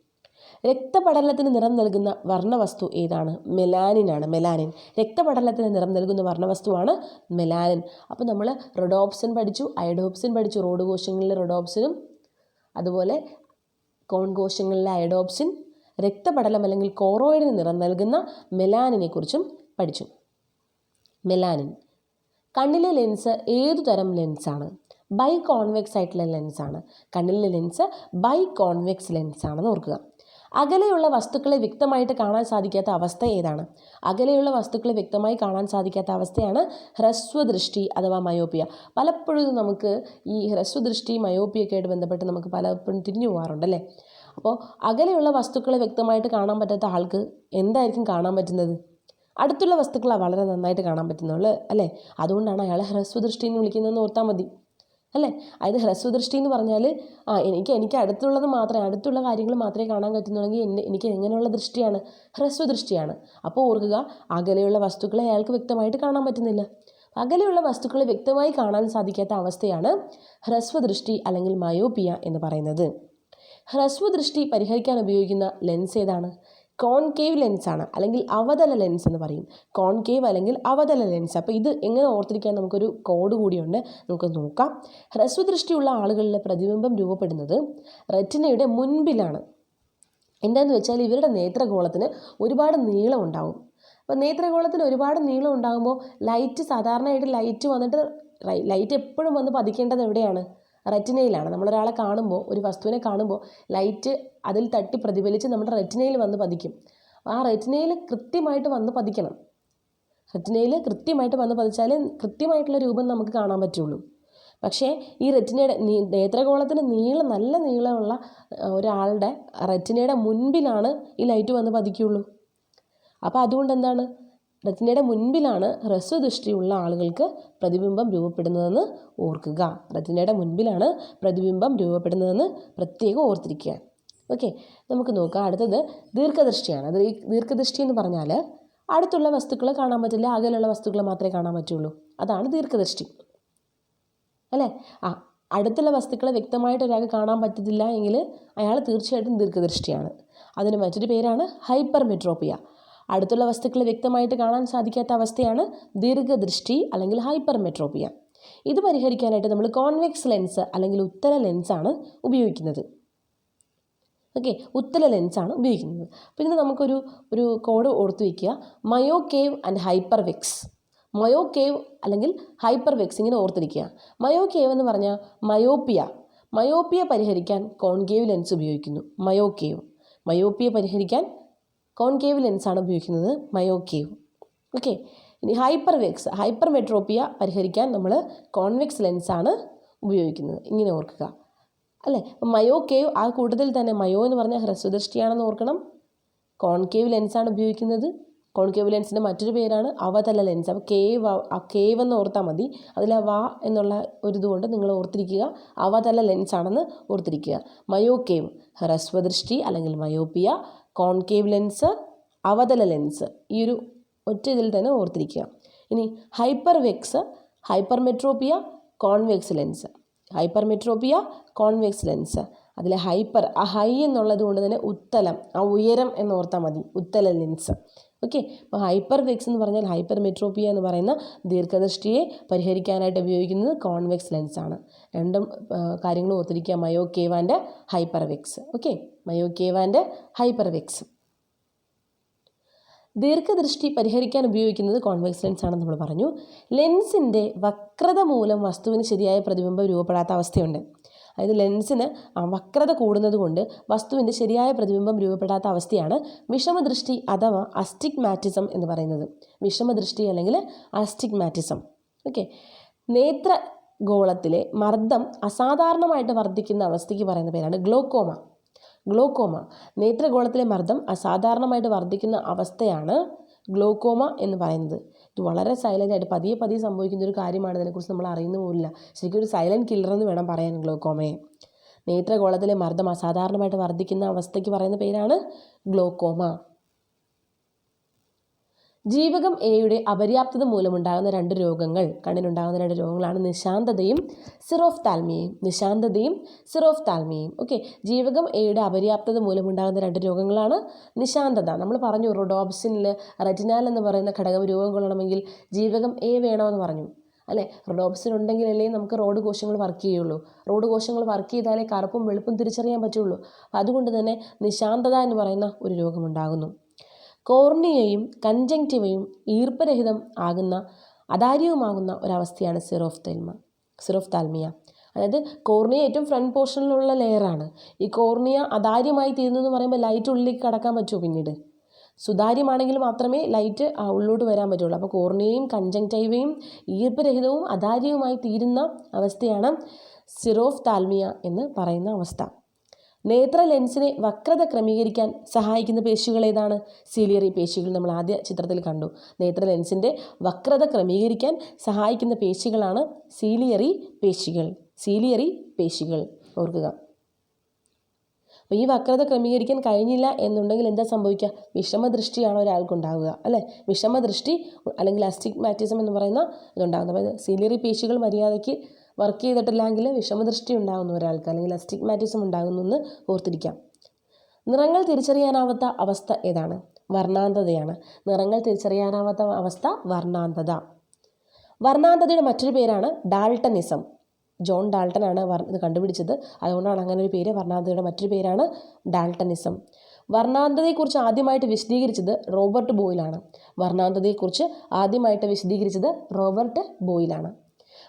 രക്തപടലത്തിന് നിറം നൽകുന്ന വർണവസ്തു ഏതാണ്? മെലാനിനാണ്. മെലാനിൻ. രക്തപടലത്തിന് നിറം നൽകുന്ന വർണവസ്തുവാണ് മെലാനിൻ. അപ്പോൾ നമ്മൾ റൊഡോപ്സിൻ പഠിച്ചു അയഡോപ്സിൻ പഠിച്ചു റോഡ് കോശങ്ങളിലെ റൊഡോപ്സിനും അതുപോലെ കോൺ കോശങ്ങളിലെ അയഡോപ്സിൻ രക്തപടലം അല്ലെങ്കിൽ കോറോയിഡിന് നിറം നൽകുന്ന മെലാനിനെ കുറിച്ചും പഠിച്ചു. മെലാനിൻ. കണ്ണിലെ ലെൻസ് ഏതു തരം ലെൻസാണ്? ബൈ കോൺവെക്സ് ആയിട്ടുള്ള ലെൻസാണ്. കണ്ണിലെ ലെൻസ് ബൈ കോൺവെക്സ് ലെൻസ് ആണെന്ന് ഓർക്കുക. അകലെയുള്ള വസ്തുക്കളെ വ്യക്തമായിട്ട് കാണാൻ സാധിക്കാത്ത അവസ്ഥ ഏതാണ്? അകലെയുള്ള വസ്തുക്കളെ വ്യക്തമായി കാണാൻ സാധിക്കാത്ത അവസ്ഥയാണ് ഹ്രസ്വദൃഷ്ടി അഥവാ മയോപ്പിയ. പലപ്പോഴും നമുക്ക് ഈ ഹ്രസ്വദൃഷ്ടി മയോപ്പിയൊക്കെ ആയിട്ട് ബന്ധപ്പെട്ട് നമുക്ക് പലപ്പോഴും തിരിഞ്ഞു പോകാറുണ്ട് അല്ലേ? അപ്പോൾ അകലെയുള്ള വസ്തുക്കളെ വ്യക്തമായിട്ട് കാണാൻ പറ്റാത്ത ആൾക്ക് എന്തായിരിക്കും കാണാൻ പറ്റുന്നത്? അടുത്തുള്ള വസ്തുക്കളാണ് വളരെ നന്നായിട്ട് കാണാൻ പറ്റുന്നുള്ളൂ അല്ലേ? അതുകൊണ്ടാണ് അയാളെ ഹ്രസ്വദൃഷ്ടി എന്ന് വിളിക്കുന്നതെന്ന് ഓർത്താൽ മതി. അല്ലേ? അതായത് ഹ്രസ്വദൃഷ്ടി എന്ന് പറഞ്ഞാൽ ആ എനിക്ക് എനിക്ക് അടുത്തുള്ളത് മാത്രമേ അടുത്തുള്ള കാര്യങ്ങൾ മാത്രമേ കാണാൻ പറ്റുന്നുള്ളെങ്കിൽ എന്നെ എനിക്ക് എങ്ങനെയുള്ള ദൃഷ്ടിയാണ്? ഹ്രസ്വദൃഷ്ടിയാണ്. അപ്പോൾ ഓർക്കുക അകലെയുള്ള വസ്തുക്കളെ അയാൾക്ക് വ്യക്തമായിട്ട് കാണാൻ പറ്റുന്നില്ല. അകലെയുള്ള വസ്തുക്കളെ വ്യക്തമായി കാണാൻ സാധിക്കാത്ത അവസ്ഥയാണ് ഹ്രസ്വദൃഷ്ടി അല്ലെങ്കിൽ മയോപിയ എന്ന് പറയുന്നത്. ഹ്രസ്വദൃഷ്ടി പരിഹരിക്കാൻ ഉപയോഗിക്കുന്ന ലെൻസ് ഏതാണ്? കോൺകേവ് ലെൻസാണ് അല്ലെങ്കിൽ അവതല ലെൻസ് എന്ന് പറയും. കോൺകേവ് അല്ലെങ്കിൽ അവതല ലെൻസ് അപ്പോൾ ഇത് എങ്ങനെ ഓർത്തിരിക്കാൻ നമുക്കൊരു കോഡ് കൂടിയുണ്ട്. നമുക്ക് നോക്കാം. ഹ്രസ്വദൃഷ്ടിയുള്ള ആളുകളിലെ പ്രതിബിംബം രൂപപ്പെടുന്നത് റെറ്റിനയുടെ മുൻപിലാണ്. എന്താന്ന് വെച്ചാൽ ഇവരുടെ നേത്രഗോളത്തിന് ഒരുപാട് നീളം ഉണ്ടാകും അപ്പോൾ നേത്രഗോളത്തിന് ഒരുപാട് നീളം ഉണ്ടാകുമ്പോൾ ലൈറ്റ് സാധാരണയായിട്ട് ലൈറ്റ് വന്നിട്ട് ലൈറ്റ് എപ്പോഴും വന്ന് പതിക്കേണ്ടത് എവിടെയാണ്? റെറ്റിനയിലാണ്. നമ്മളൊരാളെ കാണുമ്പോൾ ഒരു വസ്തുവിനെ കാണുമ്പോൾ ലൈറ്റ് അതിൽ തട്ടി പ്രതിഫലിച്ച് നമ്മുടെ റെറ്റിനയിൽ വന്ന് പതിക്കും. ആ റെറ്റിനയിൽ കൃത്യമായിട്ട് വന്ന് പതിക്കണം. റെറ്റിനയിൽ കൃത്യമായിട്ട് വന്ന് പതിച്ചാൽ കൃത്യമായിട്ടുള്ള രൂപം നമുക്ക് കാണാൻ പറ്റുള്ളൂ. പക്ഷേ ഈ റെറ്റിനയുടെ നേത്രഗോളത്തിന് നീളം നല്ല നീളമുള്ള ഒരാളുടെ റെറ്റിനയുടെ മുൻപിലാണ് ഈ ലൈറ്റ് വന്ന് പതിക്കുള്ളൂ അപ്പോൾ അതുകൊണ്ട് എന്താണ് റെറ്റിനയുടെ മുൻപിലാണ് ഹ്രസ്വദൃഷ്ടിയുള്ള ആളുകൾക്ക് പ്രതിബിംബം രൂപപ്പെടുന്നതെന്ന് ഓർക്കുക. റെറ്റിനയുടെ മുൻപിലാണ് പ്രതിബിംബം രൂപപ്പെടുന്നതെന്ന് പ്രത്യേകം ഓർത്തിരിക്കുക. ഓക്കെ നമുക്ക് നോക്കാം. അടുത്തത് ദീർഘദൃഷ്ടിയാണ്. ദീർഘദൃഷ്ടി എന്ന് പറഞ്ഞാൽ അടുത്തുള്ള വസ്തുക്കൾ കാണാൻ പറ്റില്ല അകലുള്ള വസ്തുക്കൾ മാത്രമേ കാണാൻ പറ്റുള്ളൂ. അതാണ് ദീർഘദൃഷ്ടി. അല്ലേ? ആ അടുത്തുള്ള വസ്തുക്കളെ വ്യക്തമായിട്ട് ഒരാൾക്ക് കാണാൻ പറ്റത്തില്ല എങ്കിൽ അയാൾ തീർച്ചയായിട്ടും ദീർഘദൃഷ്ടിയാണ്. അതിന് മറ്റൊരു പേരാണ് ഹൈപ്പർ മെട്രോപ്പിയ അടുത്തുള്ള വസ്തുക്കളെ വ്യക്തമായിട്ട് കാണാൻ സാധിക്കാത്ത അവസ്ഥയാണ് ദീർഘദൃഷ്ടി അല്ലെങ്കിൽ ഹൈപ്പർ മെട്രോപ്പിയ ഇത് പരിഹരിക്കാനായിട്ട് നമ്മൾ കോൺവെക്സ് ലെൻസ് അല്ലെങ്കിൽ ഉത്തര ലെൻസാണ് ഉപയോഗിക്കുന്നത്. ഓക്കെ ഉത്തര ലെൻസാണ് ഉപയോഗിക്കുന്നത്. പിന്നെ നമുക്കൊരു ഒരു കോഡ് ഓർത്ത് വയ്ക്കുക myo cave and hyper vex myo cave അല്ലെങ്കിൽ ഹൈപ്പർ വെക്സ് ഇങ്ങനെ ഓർത്തിരിക്കുക. മയോ കേവ് എന്ന് പറഞ്ഞാൽ മയോപ്പിയ. മയോപ്പിയ പരിഹരിക്കാൻ കോൺകേവ് ലെൻസ് ഉപയോഗിക്കുന്നു. മയോ കേവ് മയോപ്പിയ പരിഹരിക്കാൻ കോൺകേവ് ലെൻസാണ് ഉപയോഗിക്കുന്നത് മയോ കേവ് ഓക്കെ ഇനി ഹൈപ്പർ വെക്സ് ഹൈപ്പർ മെട്രോപ്പിയ പരിഹരിക്കാൻ നമ്മൾ കോൺവെക്സ് ലെൻസാണ് ഉപയോഗിക്കുന്നത്. ഇങ്ങനെ ഓർക്കുക. അല്ലേ? മയോ കേവ് ആ കൂട്ടത്തിൽ തന്നെ മയോ എന്ന് പറഞ്ഞാൽ ഹ്രസ്വദൃഷ്ടിയാണെന്ന് ഓർക്കണം. കോൺകേവ് ലെൻസാണ് ഉപയോഗിക്കുന്നത്. കോൺകേവ് ലെൻസിന്റെ മറ്റൊരു പേരാണ് അവതല ലെൻസ്. അപ്പോൾ കേവ് ആ കേവ് എന്ന് ഓർത്താൽ മതി. അതിൽ ആ വാ എന്നുള്ള ഒരു ഇതുകൊണ്ട് നിങ്ങൾ ഓർത്തിരിക്കുക. അവതല ലെൻസാണെന്ന് ഓർത്തിരിക്കുക. മയോ കേവ് ഹ്രസ്വദൃഷ്ടി അല്ലെങ്കിൽ മയോപ്പിയ കോൺകേവ് ലെൻസ് അവതല ലെൻസ് ഈ ഒരു ഒറ്റ ഇതിൽ തന്നെ ഓർത്തിരിക്കുക. ഇനി hyper vex hypermetropia convex lens. Hypermetropia convex lens. അതിൽ ഹൈപ്പർ ആ ഹൈ എന്നുള്ളത് കൊണ്ട് തന്നെ ഉത്തലം ആ ഉയരം എന്ന് ഓർത്താൽ മതി ഉത്തല ലെൻസ്. ഓക്കെ? അപ്പോൾ ഹൈപ്പർ വെക്സ് എന്ന് പറഞ്ഞാൽ ഹൈപ്പർ മെട്രോപ്പിയ എന്ന് പറയുന്ന ദീർഘദൃഷ്ടിയെ പരിഹരിക്കാനായിട്ട് ഉപയോഗിക്കുന്നത് കോൺവെക്സ് ലെൻസാണ്. രണ്ടും കാര്യങ്ങൾ ഓർത്തിരിക്കുക. മയോ കേവാന്റെ ഹൈപ്പർ വെക്സ് ഓക്കെ? മയോ കേവാന്റെ ഹൈപ്പർ വെക്സ് ദീർഘദൃഷ്ടി പരിഹരിക്കാൻ ഉപയോഗിക്കുന്നത് കോൺവെക്സ് ലെൻസ് ആണെന്ന് നമ്മൾ പറഞ്ഞു. ലെൻസിന്റെ വക്രത മൂലം വസ്തുവിന് ശരിയായ പ്രതിബിംബം രൂപപ്പെടാത്ത അവസ്ഥയുണ്ട്. അതായത് ലെൻസിന് വക്രത കൂടുന്നത് കൊണ്ട് വസ്തുവിന്റെ ശരിയായ പ്രതിബിംബം രൂപപ്പെടാത്ത അവസ്ഥയാണ് വിഷമദൃഷ്ടി അഥവാ അസ്റ്റിഗ്മാറ്റിസം എന്ന് പറയുന്നത്. വിഷമദൃഷ്ടി അല്ലെങ്കിൽ അസ്റ്റിഗ്മാറ്റിസം ഓക്കെ നേത്ര ഗോളത്തിലെ മർദ്ദം അസാധാരണമായിട്ട് വർദ്ധിക്കുന്ന അവസ്ഥയ്ക്ക് പറയുന്ന പേരാണ് ഗ്ലോക്കോമ ഗ്ലോക്കോമ നേത്രഗോളത്തിലെ മർദ്ദം അസാധാരണമായിട്ട് വർദ്ധിക്കുന്ന അവസ്ഥയാണ് ഗ്ലോക്കോമ എന്ന് പറയുന്നത്. ഇത് വളരെ സൈലന്റ് ആയിട്ട് പതിയെ പതിയെ സംഭവിക്കുന്ന ഒരു കാര്യമാണ് ഇതിനെക്കുറിച്ച് നമ്മൾ അറിയുന്ന പോലില്ല ശരിക്കും ഒരു സൈലന്റ് കില്ലർ എന്ന് വേണം പറയാൻ ഗ്ലോക്കോമയെ നേത്രകോളത്തിലെ മർദ്ദം അസാധാരണമായിട്ട് വർദ്ധിക്കുന്ന അവസ്ഥയ്ക്ക് പറയുന്ന പേരാണ് ഗ്ലോക്കോമ. ജീവകം എയുടെ അപര്യാപ്തത മൂലമുണ്ടാകുന്ന രണ്ട് രോഗങ്ങൾ കണ്ണിനുണ്ടാകുന്ന രണ്ട് രോഗങ്ങളാണ് നിശാന്തതയും സിറോഫ് താൽമിയയും നിശാന്തതയും സിറോഫ് താൽമിയയും ഓക്കെ ജീവകം എയുടെ അപര്യാപ്തത മൂലമുണ്ടാകുന്ന രണ്ട് രോഗങ്ങളാണ് നിശാന്തത. നമ്മൾ പറഞ്ഞു റൊഡോപ്സിനിൽ റെറ്റിനാൽ എന്ന് പറയുന്ന ഘടകം രോഗം കൊള്ളണമെങ്കിൽ ജീവകം എ വേണമെന്ന് പറഞ്ഞു. അല്ലേ? റൊഡോപ്സിൻ ഉണ്ടെങ്കിലല്ലേ നമുക്ക് റോഡ് കോശങ്ങൾ വർക്ക് ചെയ്യുള്ളൂ. റോഡ് കോശങ്ങൾ വർക്ക് ചെയ്താലേ കറുപ്പും വെളുപ്പും തിരിച്ചറിയാൻ പറ്റുള്ളൂ. അതുകൊണ്ട് തന്നെ നിശാന്തത എന്ന് പറയുന്ന ഒരു രോഗമുണ്ടാകുന്നു കോർണിയയും കഞ്ചങ്ക്റ്റിവയും ഈർപ്പരഹിതം ആകുന്ന അതാര്യവുമാകുന്ന ഒരവസ്ഥയാണ് സിറോഫ് തെൽമ സിറോഫ് താൽമിയ. അതായത് കോർണിയ ഏറ്റവും ഫ്രണ്ട് പോർഷനിലുള്ള ലെയറാണ് ഈ കോർണിയ അതാര്യമായി തീരുന്നു എന്ന് പറയുമ്പോൾ ലൈറ്റ് ഉള്ളിലേക്ക് കടക്കാൻ പറ്റുമോ പിന്നീട്? സുതാര്യമാണെങ്കിൽ മാത്രമേ ലൈറ്റ് ഉള്ളോട്ട് വരാൻ പറ്റുള്ളൂ. അപ്പോൾ കോർണിയയും കഞ്ചങ്ക്റ്റൈവയും ഈർപ്പരഹിതവും അതാര്യവുമായി തീരുന്ന അവസ്ഥയാണ് സിറോഫ് താൽമിയ എന്ന് പറയുന്ന അവസ്ഥ. നേത്ര ലെൻസിനെ വക്രത ക്രമീകരിക്കാൻ സഹായിക്കുന്ന പേശികൾ ഏതാണ്? സീലിയറി പേശികൾ നമ്മൾ ആദ്യ ചിത്രത്തിൽ കണ്ടു. നേത്ര ലെൻസിന്റെ വക്രത ക്രമീകരിക്കാൻ സഹായിക്കുന്ന പേശികളാണ് സീലിയറി പേശികൾ. സീലിയറി പേശികൾ. ഓർക്കുക. അപ്പോൾ ഈ വക്രത ക്രമീകരിക്കാൻ കഴിഞ്ഞില്ല എന്നുണ്ടെങ്കിൽ എന്താ സംഭവിക്കുക? വിഷമദൃഷ്ടിയാണ് ഒരാൾക്കുണ്ടാവുക അല്ലേ? വിഷമദൃഷ്ടി അല്ലെങ്കിൽ അസ്റ്റിഗ്മാറ്റിസം എന്ന് പറയുന്ന ഇതുണ്ടാകുന്നത് അപ്പോൾ സീലിയറി പേശികൾ മര്യാദയ്ക്ക് വർക്ക് ചെയ്തിട്ടില്ലെങ്കിൽ വിഷമദൃഷ്ടി ഉണ്ടാകുന്നു ഒരാൾക്ക് അല്ലെങ്കിൽ അസ്റ്റിഗ്മാറ്റിസം ഉണ്ടാകുന്നു എന്ന് ഓർത്തിരിക്കാം. നിറങ്ങൾ തിരിച്ചറിയാനാവാത്ത അവസ്ഥ ഏതാണ്? വർണാന്തതയാണ്. നിറങ്ങൾ തിരിച്ചറിയാനാവാത്ത അവസ്ഥ വർണാന്തത. വർണാന്തതയുടെ മറ്റൊരു പേരാണ് ഡാൾട്ടനിസം ജോൺ ഡാൾട്ടനാണ് ഇത് കണ്ടുപിടിച്ചത്. അതുകൊണ്ടാണ് അങ്ങനെ ഒരു പേര് വർണാന്തതയുടെ മറ്റൊരു പേരാണ് ഡാൾട്ടനിസം വർണാന്തതയെക്കുറിച്ച് ആദ്യമായിട്ട് വിശദീകരിച്ചത് റോബർട്ട് ബോയിലാണ്. വർണാന്തതയെക്കുറിച്ച് ആദ്യമായിട്ട് വിശദീകരിച്ചത് റോബർട്ട് ബോയിലാണ്.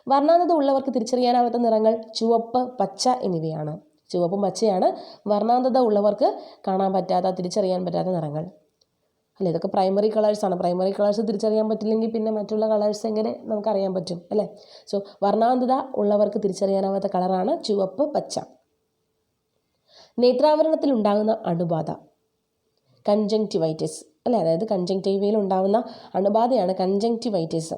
വർണാന്തത ഉള്ളവർക്ക് തിരിച്ചറിയാനാവാത്ത നിറങ്ങൾ ചുവപ്പ് പച്ച എന്നിവയാണ്. ചുവപ്പും പച്ചയാണ്. വർണാന്തത ഉള്ളവർക്ക് കാണാൻ പറ്റാത്ത തിരിച്ചറിയാൻ പറ്റാത്ത നിറങ്ങൾ. അല്ലേ? ഇതൊക്കെ പ്രൈമറി കളേഴ്സാണ് പ്രൈമറി കളേഴ്സ് തിരിച്ചറിയാൻ പറ്റില്ലെങ്കിൽ പിന്നെ മറ്റുള്ള കളേഴ്സ് എങ്ങനെ നമുക്കറിയാൻ പറ്റും അല്ലേ? സോ വർണാന്തത ഉള്ളവർക്ക് തിരിച്ചറിയാനാവാത്ത കളറാണ് ചുവപ്പ് പച്ച. നേത്രാവരണത്തിൽ ഉണ്ടാകുന്ന അണുബാധ. കൺജങ്ക്റ്റിവൈറ്റിസ് അല്ലേ? അതായത് കൺജങ്ക്റ്റീവയിൽ ഉണ്ടാകുന്ന അണുബാധയാണ് കൺജങ്ക്റ്റിവൈറ്റിസ്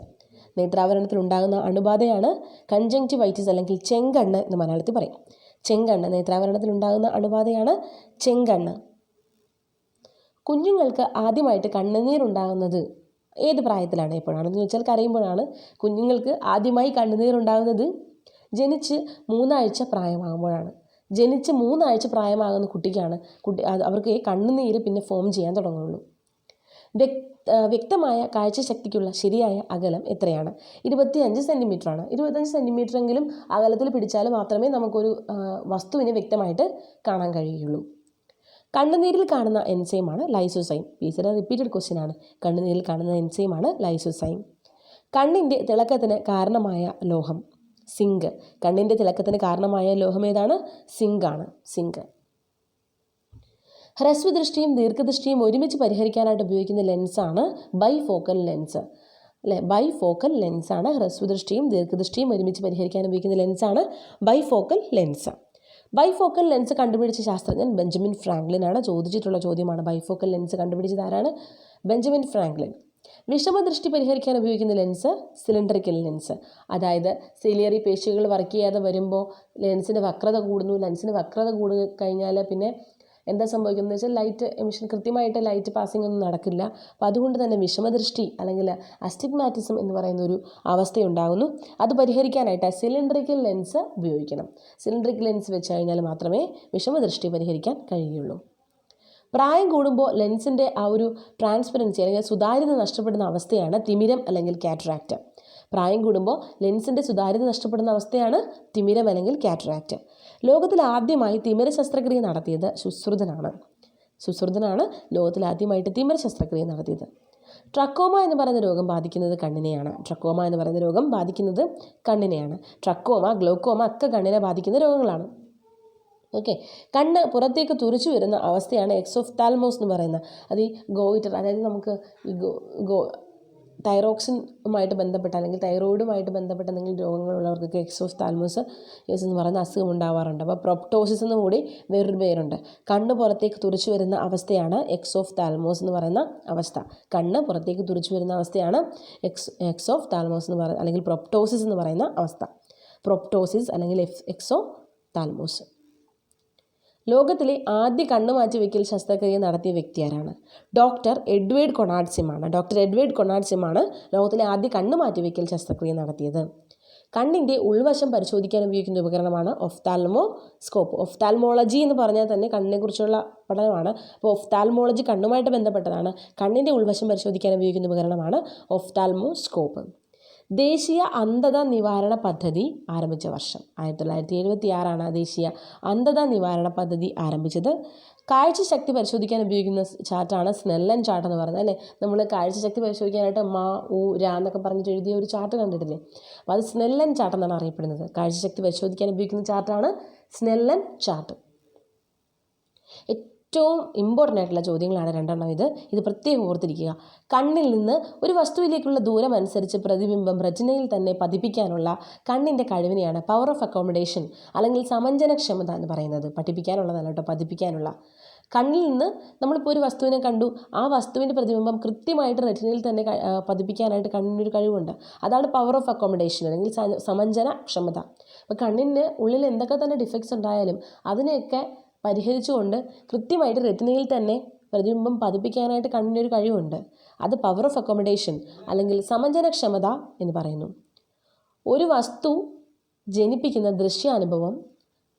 നേത്രാവരണത്തിൽ ഉണ്ടാകുന്ന അണുബാധയാണ് കൺജങ്ക്റ്റിവൈറ്റിസ് അല്ലെങ്കിൽ ചെങ്കണ്ണ് എന്ന് മലയാളത്തിൽ പറയും. ചെങ്കണ്ണ് നേത്രാവരണത്തിൽ ഉണ്ടാകുന്ന അണുബാധയാണ് ചെങ്കണ്ണ്. കുഞ്ഞുങ്ങൾക്ക് ആദ്യമായിട്ട് കണ്ണുനീരുണ്ടാകുന്നത് ഏത് പ്രായത്തിലാണ് എപ്പോഴാണെന്ന് ചോദിച്ചാൽ കരയുമ്പോഴാണ്. കുഞ്ഞുങ്ങൾക്ക് ആദ്യമായി കണ്ണുനീരുണ്ടാകുന്നത് ജനിച്ച് മൂന്നാഴ്ച പ്രായമാകുമ്പോഴാണ്. ജനിച്ച് മൂന്നാഴ്ച പ്രായമാകുന്ന കുട്ടിക്കാണ് കുട്ടി അവർക്ക് കണ്ണുനീര് പിന്നെ ഫോം ചെയ്യാൻ തുടങ്ങുള്ളൂ. വ്യക്തമായ കാഴ്ചശക്തിക്കുള്ള ശരിയായ അകലം എത്രയാണ്? ഇരുപത്തിയഞ്ച് സെന്റിമീറ്ററാണ് ഇരുപത്തഞ്ച് സെന്റിമീറ്ററെങ്കിലും അകലത്തിൽ പിടിച്ചാൽ മാത്രമേ നമുക്കൊരു വസ്തുവിനെ വ്യക്തമായിട്ട് കാണാൻ കഴിയുള്ളൂ. കണ്ണുനീരിൽ കാണുന്ന എൻസൈമാണ് ലൈസോസൈം പീസിയുടെ റിപ്പീറ്റഡ് ക്വസ്റ്റ്യൻ ആണ്. കണ്ണുനീരിൽ കാണുന്ന എൻസൈമാണ് ലൈസോസൈം കണ്ണിന്റെ തിളക്കത്തിന് കാരണമായ ലോഹം സിങ്ക്. കണ്ണിന്റെ തിളക്കത്തിന് കാരണമായ ലോഹം ഏതാണ്? സിങ്കാണ്. സിങ്ക്. ഹ്രസ്വദൃഷ്ടിയും ദീർഘദൃഷ്ടിയും ഒരുമിച്ച് പരിഹരിക്കാനായിട്ട് ഉപയോഗിക്കുന്ന ലെൻസാണ് ബൈ ഫോക്കൽ ലെൻസ്. അല്ലേ? ബൈഫോക്കൽ ലെൻസാണ് ഹ്രസ്വദൃഷ്ടിയും ദീർഘദൃഷ്ടിയും ഒരുമിച്ച് പരിഹരിക്കാൻ ഉപയോഗിക്കുന്ന ലെൻസാണ് bifocal lens. Bifocal lens കണ്ടുപിടിച്ച ശാസ്ത്രജ്ഞൻ ബെഞ്ചമിൻ ഫ്രാങ്ക്ലിൻ ആണ് ചോദിച്ചിട്ടുള്ള ചോദ്യമാണ് ബൈഫോക്കൽ ലെൻസ് കണ്ടുപിടിച്ചത് ആരാണ്? Benjamin Franklin. വിഷമദൃഷ്ടി പരിഹരിക്കാൻ ഉപയോഗിക്കുന്ന ലെൻസ് സിലിണ്ടറിക്കൽ ലെൻസ്. അതായത് സിലിയറി പേശികൾ വർക്ക് ചെയ്യാതെ വരുമ്പോൾ ലെൻസിന്റെ വക്രത കൂടുന്നു ലെൻസിന് വക്രത കൂടു കഴിഞ്ഞാൽ പിന്നെ എന്താ സംഭവിക്കുന്നത് വെച്ചാൽ ലൈറ്റ് എമിഷൻ കൃത്യമായിട്ട് ലൈറ്റ് പാസിംഗ് ഒന്നും നടക്കില്ല. അപ്പോൾ അതുകൊണ്ട് തന്നെ വിഷമദൃഷ്ടി അല്ലെങ്കിൽ അസ്റ്റിഗ്മാറ്റിസം എന്ന് പറയുന്ന ഒരു അവസ്ഥയുണ്ടാകുന്നു. അത് പരിഹരിക്കാനായിട്ട് സിലിണ്ടറിക്കൽ ലെൻസ് ഉപയോഗിക്കണം. സിലിണ്ടറിക്കൽ ലെൻസ് വെച്ച് കഴിഞ്ഞാൽ മാത്രമേ വിഷമദൃഷ്ടി പരിഹരിക്കാൻ കഴിയുള്ളൂ. പ്രായം കൂടുമ്പോൾ ലെൻസിന്റെ ആ ഒരു ട്രാൻസ്പെറൻസി അല്ലെങ്കിൽ സുതാര്യത നഷ്ടപ്പെടുന്ന അവസ്ഥയാണ് തിമിരം അല്ലെങ്കിൽ കാറ്ററാക്റ്റ് പ്രായം കൂടുമ്പോൾ ലെൻസിന്റെ സുതാര്യത നഷ്ടപ്പെടുന്ന അവസ്ഥയാണ് തിമിരം അല്ലെങ്കിൽ കാറ്ററാക്റ്റ്. ലോകത്തിൽ ആദ്യമായി തിമിര ശസ്ത്രക്രിയ നടത്തിയത് ശുശ്രുതനാണ്. ശുശ്രുതനാണ് ലോകത്തിൽ ആദ്യമായിട്ട് തിമിര ശസ്ത്രക്രിയ നടത്തിയത്. ട്രക്കോമ എന്ന് പറയുന്ന രോഗം ബാധിക്കുന്നത് കണ്ണിനെയാണ്. ട്രക്കോമ എന്ന് പറയുന്ന രോഗം ബാധിക്കുന്നത് കണ്ണിനെയാണ്. ട്രക്കോമ ഗ്ലോക്കോമ ഒക്കെ കണ്ണിനെ ബാധിക്കുന്ന രോഗങ്ങളാണ്. ഓക്കെ. കണ്ണ് പുറത്തേക്ക് തുറച്ചു വരുന്ന അവസ്ഥയാണ് എക്സോഫ്താൽമോസ് എന്ന് പറയുന്നത്. അത് ഈ ഗോയിറ്റർ അതായത് നമുക്ക് ഈ ഗോ ഗോ തൈറോക്സിനുമായിട്ട് ബന്ധപ്പെട്ട അല്ലെങ്കിൽ തൈറോയിഡുമായിട്ട് ബന്ധപ്പെട്ട എന്തെങ്കിലും രോഗങ്ങളുള്ളവർക്കൊക്കെ എക്സോസ്താൽമോസ് യെസ് എന്ന് പറയുന്ന അസുഖം ഉണ്ടാവാറുണ്ട് അപ്പോൾ പ്രൊപ്റ്റോസിസ് എന്ന് കൂടി വേറൊരു പേരുണ്ട്. കണ്ണ് പുറത്തേക്ക് തുറിച്ചു വരുന്ന അവസ്ഥയാണ് എക്സോഫ്താൽമോസ് എന്ന് പറയുന്ന അവസ്ഥ. കണ്ണ് പുറത്തേക്ക് തുറിച്ചു വരുന്ന അവസ്ഥയാണ് എക്സ് എക്സോഫ്താൽമോസ് എന്ന് പറയുന്ന അല്ലെങ്കിൽ പ്രൊപ്റ്റോസിസ് എന്ന് പറയുന്ന അവസ്ഥ. പ്രൊപ്റ്റോസിസ് അല്ലെങ്കിൽ എക്സോ താൽമോസ് ലോകത്തിലെ ആദ്യ കണ്ണുമാറ്റി വയ്ക്കൽ ശസ്ത്രക്രിയ നടത്തിയ വ്യക്തി ആരാണ് ഡോക്ടർ എഡ്വേർഡ് കൊണാഡ്സിമാണ്. ഡോക്ടർ എഡ്വേർഡ് കൊണാഡ്സിമാണ് ലോകത്തിലെ ആദ്യ കണ്ണുമാറ്റി വയ്ക്കൽ ശസ്ത്രക്രിയ നടത്തിയത്. കണ്ണിന്റെ ഉൾവശം പരിശോധിക്കാൻ ഉപയോഗിക്കുന്ന ഉപകരണമാണ് ഒഫ്താൽമോ സ്കോപ്പ് ഒഫ്താൽമോളജി എന്ന് പറഞ്ഞാൽ തന്നെ കണ്ണിനെക്കുറിച്ചുള്ള പഠനമാണ്. അപ്പോൾ ഒഫ്താൽമോളജി കണ്ണുമായിട്ട് ബന്ധപ്പെട്ടതാണ്. കണ്ണിന്റെ ഉൾവശം പരിശോധിക്കാൻ ഉപയോഗിക്കുന്ന ഉപകരണമാണ് ഒഫ്താൽമോ സ്കോപ്പ് ദേശീയ അന്ധത നിവാരണ പദ്ധതി ആരംഭിച്ച വർഷം. ആയിരത്തി തൊള്ളായിരത്തി എഴുപത്തി ആറാണ് ദേശീയ അന്ധത നിവാരണ പദ്ധതി ആരംഭിച്ചത്. കാഴ്ചശക്തി പരിശോധിക്കാൻ ഉപയോഗിക്കുന്ന ചാർട്ടാണ് സ്നെല്ലൻ ചാർട്ട് എന്ന് പറയുന്നത് അല്ലേ? നമ്മൾ കാഴ്ചശക്തി പരിശോധിക്കാനായിട്ട് മാ ഊ രാ എന്നൊക്കെ പറഞ്ഞിട്ട് എഴുതിയ ഒരു ചാർട്ട് കണ്ടിട്ടില്ലേ? അപ്പോൾ അത് സ്നെല്ലൻ ചാർട്ട് എന്നാണ് അറിയപ്പെടുന്നത്. കാഴ്ചശക്തി പരിശോധിക്കാൻ ഉപയോഗിക്കുന്ന ചാർട്ടാണ് സ്നെല്ലൻ ചാർട്ട്. ഏറ്റവും ഇമ്പോർട്ടന്റ് ആയിട്ടുള്ള ചോദ്യങ്ങളാണ് രണ്ടെണ്ണം ഇത്. ഇത് പ്രത്യേകം ഓർത്തിരിക്കുക. കണ്ണിൽ നിന്ന് ഒരു വസ്തുവിലേക്കുള്ള ദൂരം അനുസരിച്ച് പ്രതിബിംബം റെറ്റിനയിൽ തന്നെ പതിപ്പിക്കാനുള്ള കണ്ണിന്റെ കഴിവിനെയാണ് പവർ ഓഫ് അക്കോമഡേഷൻ അല്ലെങ്കിൽ സമഞ്ജനക്ഷമത എന്ന് പറയുന്നത്. പഠിപ്പിക്കാനുള്ളതല്ല കേട്ടോ പതിപ്പിക്കാനുള്ള. കണ്ണിൽ നിന്ന് നമ്മളിപ്പോൾ ഒരു വസ്തുവിനെ കണ്ടു. ആ വസ്തുവിന്റെ പ്രതിബിംബം കൃത്യമായിട്ട് റെറ്റിനയിൽ തന്നെ പതിപ്പിക്കാനായിട്ട് കണ്ണിനൊരു കഴിവുണ്ട്. അതാണ് പവർ ഓഫ് അക്കോമഡേഷൻ അല്ലെങ്കിൽ സമഞ്ജന ക്ഷമത അപ്പോൾ കണ്ണിന് ഉള്ളിൽ എന്തൊക്കെ തന്നെ ഡിഫക്ട്സ് ഉണ്ടായാലും അതിനെയൊക്കെ പരിഹരിച്ചുകൊണ്ട് കൃത്യമായിട്ട് റെറ്റിനയിൽ തന്നെ പ്രതിബിംബം പതിപ്പിക്കാനായിട്ട് കണ്ണിനൊരു കഴിവുണ്ട്. അത് പവർ ഓഫ് അക്കോമഡേഷൻ അല്ലെങ്കിൽ സമഞ്ജനക്ഷമത എന്ന് പറയുന്നു. ഒരു വസ്തു ജനിപ്പിക്കുന്ന ദൃശ്യാനുഭവം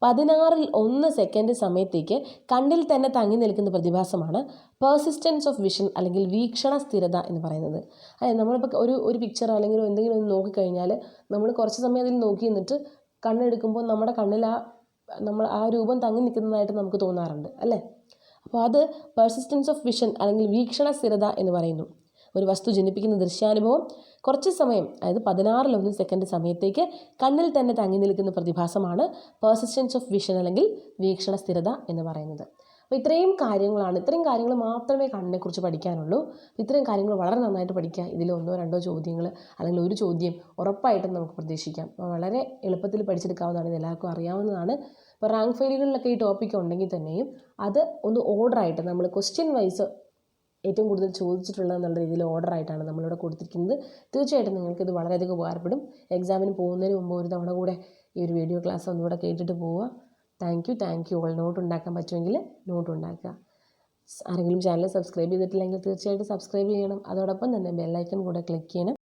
പതിനാറിൽ ഒന്ന് സെക്കൻഡ് സമയത്തേക്ക് കണ്ണിൽ തന്നെ തങ്ങി നിൽക്കുന്ന പ്രതിഭാസമാണ് പേഴ്സിസ്റ്റൻസ് ഓഫ് വിഷൻ അല്ലെങ്കിൽ വീക്ഷണ സ്ഥിരത എന്ന് പറയുന്നത്. അതായത് നമ്മളിപ്പോൾ ഒരു ഒരു പിക്ചർ അല്ലെങ്കിൽ എന്തെങ്കിലും ഒന്ന് നോക്കിക്കഴിഞ്ഞാൽ നമ്മൾ കുറച്ച് സമയം അതിൽ നോക്കി നിന്നിട്ട് കണ്ണെടുക്കുമ്പോൾ നമ്മുടെ കണ്ണിൽ ആ നമ്മൾ ആ രൂപം തങ്ങി നിൽക്കുന്നതായിട്ട് നമുക്ക് തോന്നാറുണ്ട് അല്ലേ? അപ്പോൾ അത് പെർസിസ്റ്റൻസ് ഓഫ് വിഷൻ അല്ലെങ്കിൽ വീക്ഷണ സ്ഥിരത എന്ന് പറയുന്നു. ഒരു വസ്തു ജനിപ്പിക്കുന്ന ദൃശ്യാനുഭവം കുറച്ച് സമയം അതായത് പതിനാറിലൊന്ന് സെക്കൻഡ് സമയത്തേക്ക് കണ്ണിൽ തന്നെ തങ്ങി നിൽക്കുന്ന പ്രതിഭാസമാണ് പെർസിസ്റ്റൻസ് ഓഫ് വിഷൻ അല്ലെങ്കിൽ വീക്ഷണ സ്ഥിരത എന്ന് പറയുന്നത്. അപ്പോൾ ഇത്രയും കാര്യങ്ങളാണ്. ഇത്രയും കാര്യങ്ങൾ മാത്രമേ കണ്ണിനെക്കുറിച്ച് പഠിക്കാനുള്ളൂ. ഇത്രയും കാര്യങ്ങൾ വളരെ നന്നായിട്ട് പഠിക്കുക. ഇതിൽ ഒന്നോ രണ്ടോ ചോദ്യങ്ങൾ അല്ലെങ്കിൽ ഒരു ചോദ്യം ഉറപ്പായിട്ടും നമുക്ക് പ്രതീക്ഷിക്കാം. വളരെ എളുപ്പത്തിൽ പഠിച്ചെടുക്കാവുന്നതാണ്. ഇത് എല്ലാവർക്കും അറിയാവുന്നതാണ്. ഇപ്പോൾ റാങ്ക് ഫെയിലുകളിലൊക്കെ ഈ ടോപ്പിക് ഉണ്ടെങ്കിൽ തന്നെയും അത് ഒന്ന് ഓർഡറായിട്ട് നമ്മൾ ക്വസ്റ്റ്യൻ വൈസ് ഏറ്റവും കൂടുതൽ ചോദിച്ചിട്ടുള്ളത് എന്നുള്ള രീതിയിൽ ഓർഡറായിട്ടാണ് നമ്മളിവിടെ കൊടുത്തിരിക്കുന്നത്. തീർച്ചയായിട്ടും നിങ്ങൾക്ക് ഇത് വളരെയധികം ഉപകാരപ്പെടും. എക്സാമിന് പോകുന്നതിന് മുമ്പ് ഒരു തവണ കൂടെ ഈ ഒരു വീഡിയോ ക്ലാസ് ഒന്നുകൂടെ കേട്ടിട്ട് പോവുക. Thank you thank you. All note ഉണ്ടാക്കാൻ പറ്റുമെങ്കിൽ നോട്ട് ഉണ്ടാക്കുക. ആരെങ്കിലും ചാനൽ സബ്സ്ക്രൈബ് ചെയ്തിട്ടില്ലെങ്കിൽ തീർച്ചയായിട്ടും സബ്സ്ക്രൈബ് ചെയ്യണം. അതോടൊപ്പം തന്നെ ബെല്ലൈക്കൺ കൂടെ ക്ലിക്ക് ചെയ്യണം.